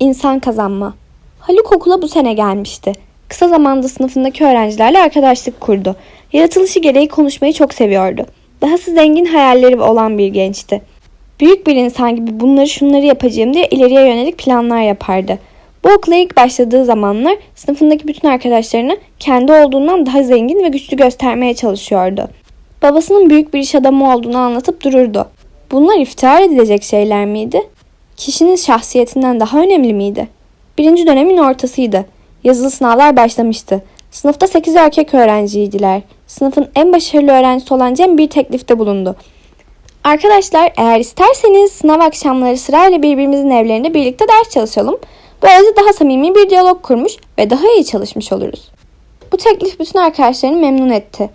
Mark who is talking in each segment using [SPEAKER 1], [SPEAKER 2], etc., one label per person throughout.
[SPEAKER 1] İnsan kazanma. Haluk okula bu sene gelmişti. Kısa zamanda sınıfındaki öğrencilerle arkadaşlık kurdu. Yaratılışı gereği konuşmayı çok seviyordu. Dahası zengin hayalleri olan bir gençti. Büyük bir insan gibi bunları şunları yapacağım diye ileriye yönelik planlar yapardı. Bu okula ilk başladığı zamanlar sınıfındaki bütün arkadaşlarını kendi olduğundan daha zengin ve güçlü göstermeye çalışıyordu. Babasının büyük bir iş adamı olduğunu anlatıp dururdu. Bunlar iftihar edilecek şeyler miydi? Kişinin şahsiyetinden daha önemli miydi? Birinci dönemin ortasıydı. Yazılı sınavlar başlamıştı. Sınıfta 8 erkek öğrenciydiler. Sınıfın en başarılı öğrencisi olan Cem bir teklifte bulundu. Arkadaşlar eğer isterseniz sınav akşamları sırayla birbirimizin evlerinde birlikte ders çalışalım. Böylece daha samimi bir diyalog kurmuş ve daha iyi çalışmış oluruz. Bu teklif bütün arkadaşlarını memnun etti.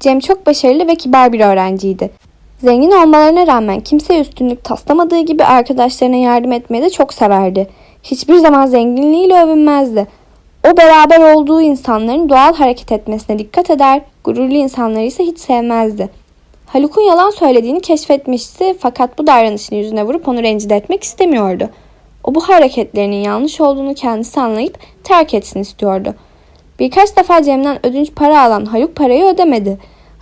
[SPEAKER 1] Cem çok başarılı ve kibar bir öğrenciydi. Zengin olmalarına rağmen kimseye üstünlük taslamadığı gibi arkadaşlarına yardım etmeyi de çok severdi. Hiçbir zaman zenginliğiyle övünmezdi. O beraber olduğu insanların doğal hareket etmesine dikkat eder, gururlu insanları ise hiç sevmezdi. Haluk'un yalan söylediğini keşfetmişti fakat bu davranışını yüzüne vurup onu rencide etmek istemiyordu. O bu hareketlerinin yanlış olduğunu kendisi anlayıp terk etsin istiyordu. Birkaç defa Cem'den ödünç para alan Haluk parayı ödemedi.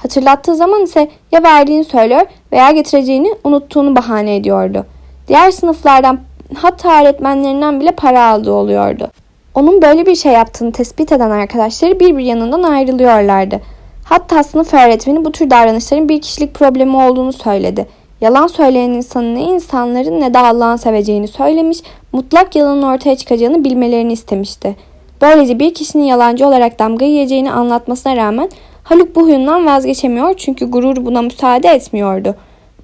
[SPEAKER 1] Hatırlattığı zaman ise ya verdiğini söylüyor veya getireceğini unuttuğunu bahane ediyordu. Diğer sınıflardan hatta öğretmenlerinden bile para aldığı oluyordu. Onun böyle bir şey yaptığını tespit eden arkadaşları bir bir yanından ayrılıyorlardı. Hatta sınıf öğretmeni bu tür davranışların bir kişilik problemi olduğunu söyledi. Yalan söyleyen insanın ne insanların ne de Allah'ın seveceğini söylemiş, mutlak yalanın ortaya çıkacağını bilmelerini istemişti. Böylece bir kişinin yalancı olarak damga yiyeceğini anlatmasına rağmen Haluk bu huyundan vazgeçemiyor çünkü gurur buna müsaade etmiyordu.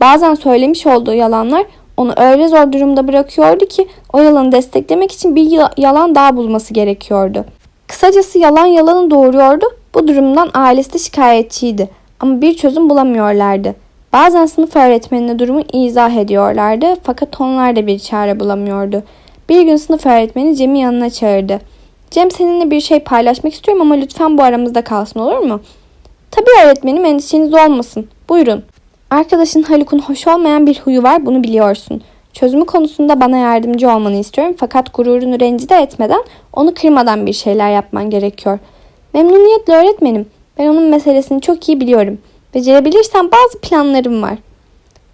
[SPEAKER 1] Bazen söylemiş olduğu yalanlar onu öyle zor durumda bırakıyordu ki o yalanı desteklemek için bir yalan daha bulması gerekiyordu. Kısacası yalan yalanı doğuruyordu. Bu durumdan ailesi de şikayetçiydi ama bir çözüm bulamıyorlardı. Bazen sınıf öğretmenine durumu izah ediyorlardı fakat onlar da bir çare bulamıyordu. Bir gün sınıf öğretmeni Cem'i yanına çağırdı. Cem seninle bir şey paylaşmak istiyorum ama lütfen bu aramızda kalsın olur mu? Tabii öğretmenim endişeniz olmasın. Buyurun. Arkadaşın Haluk'un hoş olmayan bir huyu var bunu biliyorsun. Çözümü konusunda bana yardımcı olmanı istiyorum fakat gururunu rencide etmeden onu kırmadan bir şeyler yapman gerekiyor. Memnuniyetle öğretmenim. Ben onun meselesini çok iyi biliyorum. Becerebilirsem bazı planlarım var.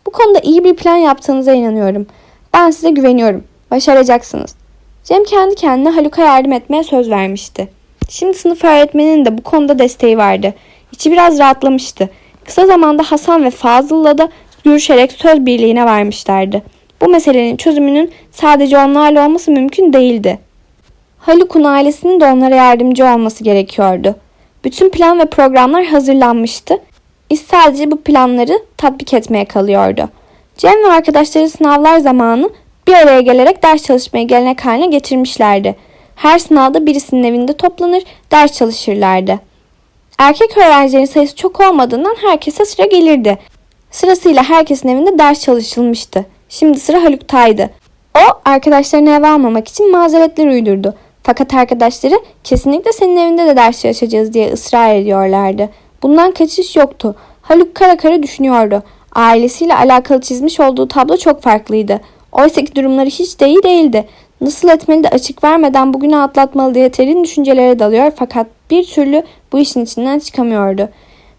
[SPEAKER 1] Bu konuda iyi bir plan yaptığınıza inanıyorum. Ben size güveniyorum. Başaracaksınız. Cem kendi kendine Haluk'a yardım etmeye söz vermişti. Şimdi sınıf öğretmeninin de bu konuda desteği vardı. İçi biraz rahatlamıştı. Kısa zamanda Hasan ve Fazıl'la da görüşerek söz birliğine varmışlardı. Bu meselenin çözümünün sadece onlarla olması mümkün değildi. Haluk'un ailesinin de onlara yardımcı olması gerekiyordu. Bütün plan ve programlar hazırlanmıştı. İş sadece bu planları tatbik etmeye kalıyordu. Cem ve arkadaşları sınavlar zamanı bir araya gelerek ders çalışmayı gelenek haline getirmişlerdi. Her sınavda birisinin evinde toplanır, ders çalışırlardı. Erkek öğrencilerin sayısı çok olmadığından herkese sıra gelirdi. Sırasıyla herkesin evinde ders çalışılmıştı. Şimdi sıra Haluk'taydı. O arkadaşlarını eve almamak için mazeretler uydurdu. Fakat arkadaşları kesinlikle senin evinde de ders çalışacağız diye ısrar ediyorlardı. Bundan kaçış yoktu. Haluk kara kara düşünüyordu. Ailesiyle alakalı çizmiş olduğu tablo çok farklıydı. Oysa ki durumları hiç de iyi değildi. Nasıl etmeli de açık vermeden bugünü atlatmalı diye terin düşüncelere dalıyor fakat bir türlü bu işin içinden çıkamıyordu.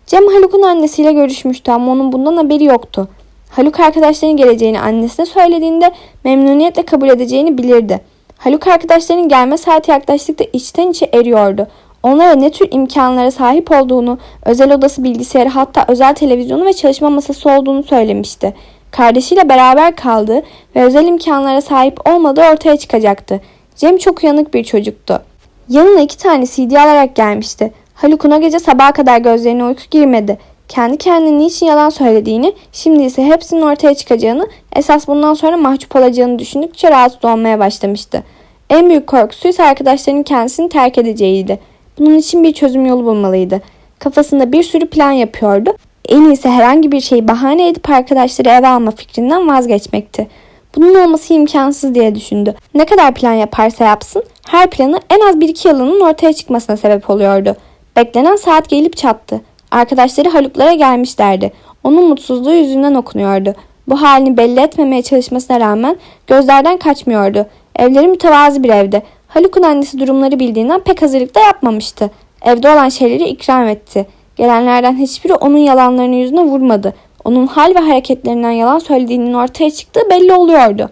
[SPEAKER 1] Cem Haluk'un annesiyle görüşmüştü ama onun bundan haberi yoktu. Haluk arkadaşlarının geleceğini annesine söylediğinde memnuniyetle kabul edeceğini bilirdi. Haluk arkadaşlarının gelme saati yaklaştıkça içten içe eriyordu. Onlara ne tür imkanlara sahip olduğunu, özel odası bilgisayarı hatta özel televizyonu ve çalışma masası olduğunu söylemişti. Kardeşiyle beraber kaldığı ve özel imkanlara sahip olmadığı ortaya çıkacaktı. Cem çok uyanık bir çocuktu. Yanına iki tane CD alarak gelmişti. Haluk'un o gece sabaha kadar gözlerine uyku girmedi. Kendi kendine niçin yalan söylediğini, şimdi ise hepsinin ortaya çıkacağını, esas bundan sonra mahcup olacağını düşündükçe rahatsız olmaya başlamıştı. En büyük korkusu ise arkadaşlarının kendisini terk edeceğiydi. Bunun için bir çözüm yolu bulmalıydı. Kafasında bir sürü plan yapıyordu. En iyisi herhangi bir şeyi bahane edip arkadaşları eve alma fikrinden vazgeçmekti. Bunun olması imkansız diye düşündü. Ne kadar plan yaparsa yapsın her planı en az bir iki yalanın ortaya çıkmasına sebep oluyordu. Beklenen saat gelip çattı. Arkadaşları Haluklara gelmişlerdi. Onun mutsuzluğu yüzünden okunuyordu. Bu halini belli etmemeye çalışmasına rağmen gözlerden kaçmıyordu. Evleri mütevazi bir evdi. Haluk'un annesi durumları bildiğinden pek hazırlık da yapmamıştı. Evde olan şeyleri ikram etti. Gelenlerden hiçbiri onun yalanlarının yüzüne vurmadı. Onun hal ve hareketlerinden yalan söylediğinin ortaya çıktığı belli oluyordu.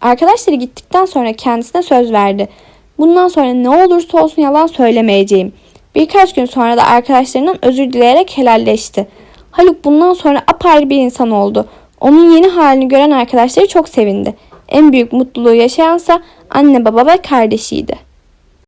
[SPEAKER 1] Arkadaşları gittikten sonra kendisine söz verdi. Bundan sonra ne olursa olsun yalan söylemeyeceğim. Birkaç gün sonra da arkadaşlarından özür dileyerek helalleşti. Haluk bundan sonra apayrı bir insan oldu. Onun yeni halini gören arkadaşları çok sevindi. En büyük mutluluğu yaşayansa anne baba ve kardeşiydi.